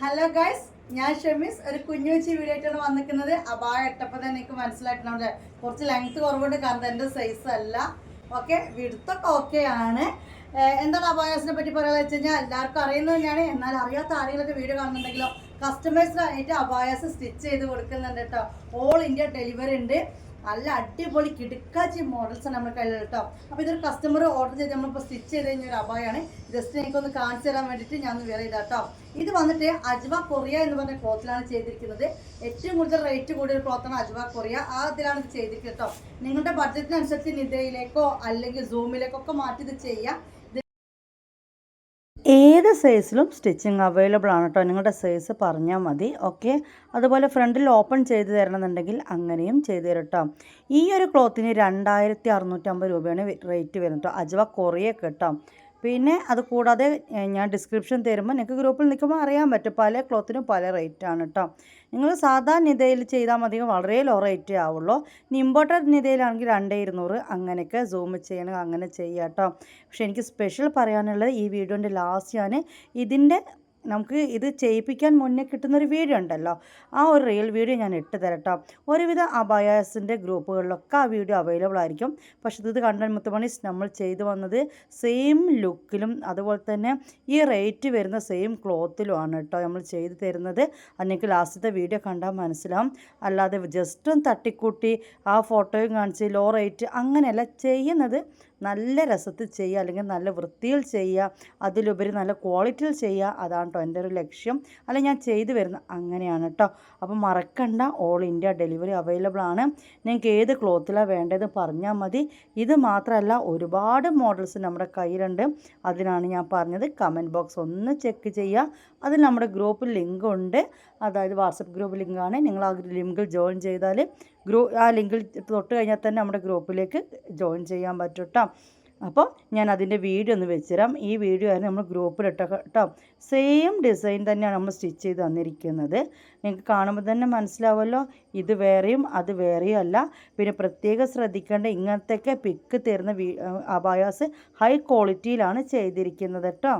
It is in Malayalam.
ഹലോ ഗൈസ് ഞാൻ ഷെമീസ്. ഒരു കുഞ്ഞു വെച്ച് വീഡിയോ ആയിട്ടാണ് വന്നിരിക്കുന്നത്. ഇട്ടപ്പോൾ തന്നെ എനിക്ക് മനസ്സിലായിട്ടുണ്ട്. കുറച്ച് ലെങ്ത് കുറവുണ്ട്. കാരണം എന്റെ സൈസ് അല്ല. ഓക്കെ വിടുത്തൊക്കെ ഓക്കെ ആണ്. എന്താണ് അപായസിനെ പറ്റി പറയാന്ന് വെച്ച് കഴിഞ്ഞാൽ എല്ലാവർക്കും അറിയുന്നത് തന്നെയാണ്. എന്നാൽ അറിയാത്ത ആരെങ്കിലൊക്കെ വീഡിയോ കാണുന്നുണ്ടെങ്കിലോ കസ്റ്റമേഴ്സിനായിട്ട് അപായാസ് സ്റ്റിച്ച് ചെയ്ത് കൊടുക്കുന്നുണ്ട് കേട്ടോ. ഓൾ ഇന്ത്യ ഡെലിവറി ഉണ്ട്. നല്ല അടിപൊളി കിടുക്കാച്ചി മോഡൽസ് ആണ് നമ്മുടെ കയ്യിൽ കേട്ടോ. അപ്പോൾ ഇതൊരു കസ്റ്റമർ ഓർഡർ ചെയ്ത് നമ്മളിപ്പോൾ സ്റ്റിച്ച് ചെയ്ത് കഴിഞ്ഞ ഒരു അബായാണ് ജസ്റ്റ് എനിക്കൊന്ന് കാണിച്ചു തരാൻ വേണ്ടിയിട്ട് ഞാൻ വേറെ ചെയ്താ കേട്ടോ. ഇത് വന്നിട്ട് അജ്വ കൊറിയ എന്ന് പറഞ്ഞ ക്ലോത്തിലാണ് ചെയ്തിരിക്കുന്നത്. ഏറ്റവും കൂടുതൽ റേറ്റ് കൂടിയ ക്ലോത്താണ് അജ്വ കൊറിയ. ആ ഇതിലാണ് ഇത് ചെയ്തിരിക്കുന്നത് കേട്ടോ. നിങ്ങളുടെ ബഡ്ജറ്റിനനുസരിച്ച് നിതയിലേക്കോ അല്ലെങ്കിൽ സൂമിലേക്കോ ഒക്കെ മാറ്റി ഇത് ചെയ്യാം. സൈസിലും സ്റ്റിച്ചിങ് അവൈലബിൾ ആണ് കേട്ടോ നിങ്ങളുടെ സൈസ് പറഞ്ഞാൽ മതി. ഓക്കെ അതുപോലെ ഫ്രണ്ടിൽ ഓപ്പൺ ചെയ്ത് തരണമെന്നുണ്ടെങ്കിൽ അങ്ങനെയും ചെയ്ത് തരും കേട്ടോ ഈ ഒരു ക്ലോത്തിന് രണ്ടായിരത്തി അറുന്നൂറ്റമ്പത് രൂപയാണ് റേറ്റ് വരുന്നത് കേട്ടോ അജവ കുറേ കേട്ടോ പിന്നെ അത് കൂടാതെ ഞാൻ ഡിസ്ക്രിപ്ഷൻ തരുമ്പോൾ നിങ്ങൾക്ക് ഗ്രൂപ്പിൽ നിൽക്കുമ്പോൾ അറിയാൻ പറ്റും. പല ക്ലോത്തിനും പല റേറ്റാണ് കേട്ടോ നിങ്ങൾ സാധാരണ നിതയിൽ ചെയ്താൽ മതി. വളരെ ലോ റേറ്റ് ആവുള്ളൂ. ഇനി ഇമ്പോർട്ടന്റ് നിതയിലാണെങ്കിൽ രണ്ടേ ഇരുന്നൂറ്. അങ്ങനെയൊക്കെ സൂം ചെയ്യണം. അങ്ങനെ ചെയ്യാം കേട്ടോ പക്ഷേ എനിക്ക് സ്പെഷ്യൽ പറയാനുള്ളത് ഈ വീഡിയോന്റെ ലാസ്റ്റ് ഞാൻ ഇതിന്റെ നമുക്ക് ഇത് ചെയ്യിപ്പിക്കാൻ മുന്നേ കിട്ടുന്നൊരു വീഡിയോ ഉണ്ടല്ലോ. ആ ഒരു റിയൽ വീഡിയോ ഞാൻ ഇട്ട് തരട്ടോ. ഒരുവിധ അബയാസിന്റെ ഗ്രൂപ്പുകളിലൊക്കെ ആ വീഡിയോ അവൈലബിൾ ആയിരിക്കും. പക്ഷെ ഇത് കണ്ടാൽ മുത്തുമണി നമ്മൾ ചെയ്തു വന്നത് സെയിം ലുക്കിലും അതുപോലെ തന്നെ ഈ റേറ്റ് വരുന്ന സെയിം ക്ലോത്തിലുമാണ് കേട്ടോ നമ്മൾ ചെയ്തു തരുന്നത്. അല്ലെങ്കിൽ ലാസ്റ്റത്തെ വീഡിയോ കണ്ടാൽ മനസ്സിലാവും. അല്ലാതെ ജസ്റ്റ് തട്ടിക്കൂട്ടി ആ ഫോട്ടോയും കാണിച്ച് ലോ റേറ്റ് അങ്ങനെയല്ല ചെയ്യുന്നത്. നല്ല രസത്തിൽ ചെയ്യുക അല്ലെങ്കിൽ നല്ല വൃത്തിയിൽ ചെയ്യുക അതിലുപരി നല്ല ക്വാളിറ്റിയിൽ ചെയ്യുക അതാണ് കേട്ടോ എന്റെ ഒരു ലക്ഷ്യം. അല്ല ഞാൻ ചെയ്തു വരുന്നത് അങ്ങനെയാണ് കേട്ടോ അപ്പോൾ മറക്കണ്ട ഓൾ ഇന്ത്യ ഡെലിവറി അവൈലബിൾ ആണ്. നിങ്ങൾക്ക് ഏത് ക്ലോത്തിലാണ് വേണ്ടത് പറഞ്ഞാൽ മതി. ഇത് മാത്രമല്ല ഒരുപാട് മോഡൽസ് നമ്മുടെ കയ്യിലുണ്ട്. അതിനാണ് ഞാൻ പറഞ്ഞത് കമന്റ് ബോക്സ് ഒന്ന് ചെക്ക് ചെയ്യുക. അതിൽ നമ്മുടെ ഗ്രൂപ്പ് ലിങ്ക് ഉണ്ട്. അതായത് വാട്സപ്പ് ഗ്രൂപ്പ് ലിങ്കാണ് നിങ്ങൾ ആ ലിങ്കിൽ ജോയിൻ ചെയ്താൽ ഗ്രൂ ആ ലിങ്കിൽ തൊട്ട് കഴിഞ്ഞാൽ തന്നെ നമ്മുടെ ഗ്രൂപ്പിലേക്ക് ജോയിൻ ചെയ്യാൻ പറ്റും കേട്ടോ അപ്പോൾ ഞാൻ അതിന്റെ വീഡിയോ ഒന്ന് വെച്ചുതരാം ഈ വീഡിയോ ആണ് നമ്മൾ ഗ്രൂപ്പിലിട്ട കേട്ടോ. സെയിം ഡിസൈൻ തന്നെയാണ് നമ്മൾ സ്റ്റിച്ച് ചെയ്ത് തന്നിരിക്കുന്നത്. നിങ്ങൾക്ക് കാണുമ്പോൾ തന്നെ മനസ്സിലാവുമല്ലോ ഇത് വേറെയും അത് വേറെയും അല്ല. പിന്നെ പ്രത്യേകം ശ്രദ്ധിക്കേണ്ട ഇങ്ങനത്തെയൊക്കെ പിക്ക് തരുന്ന അബായാസ് ഹൈ ക്വാളിറ്റിയിലാണ് ചെയ്തിരിക്കുന്നത് കേട്ടോ.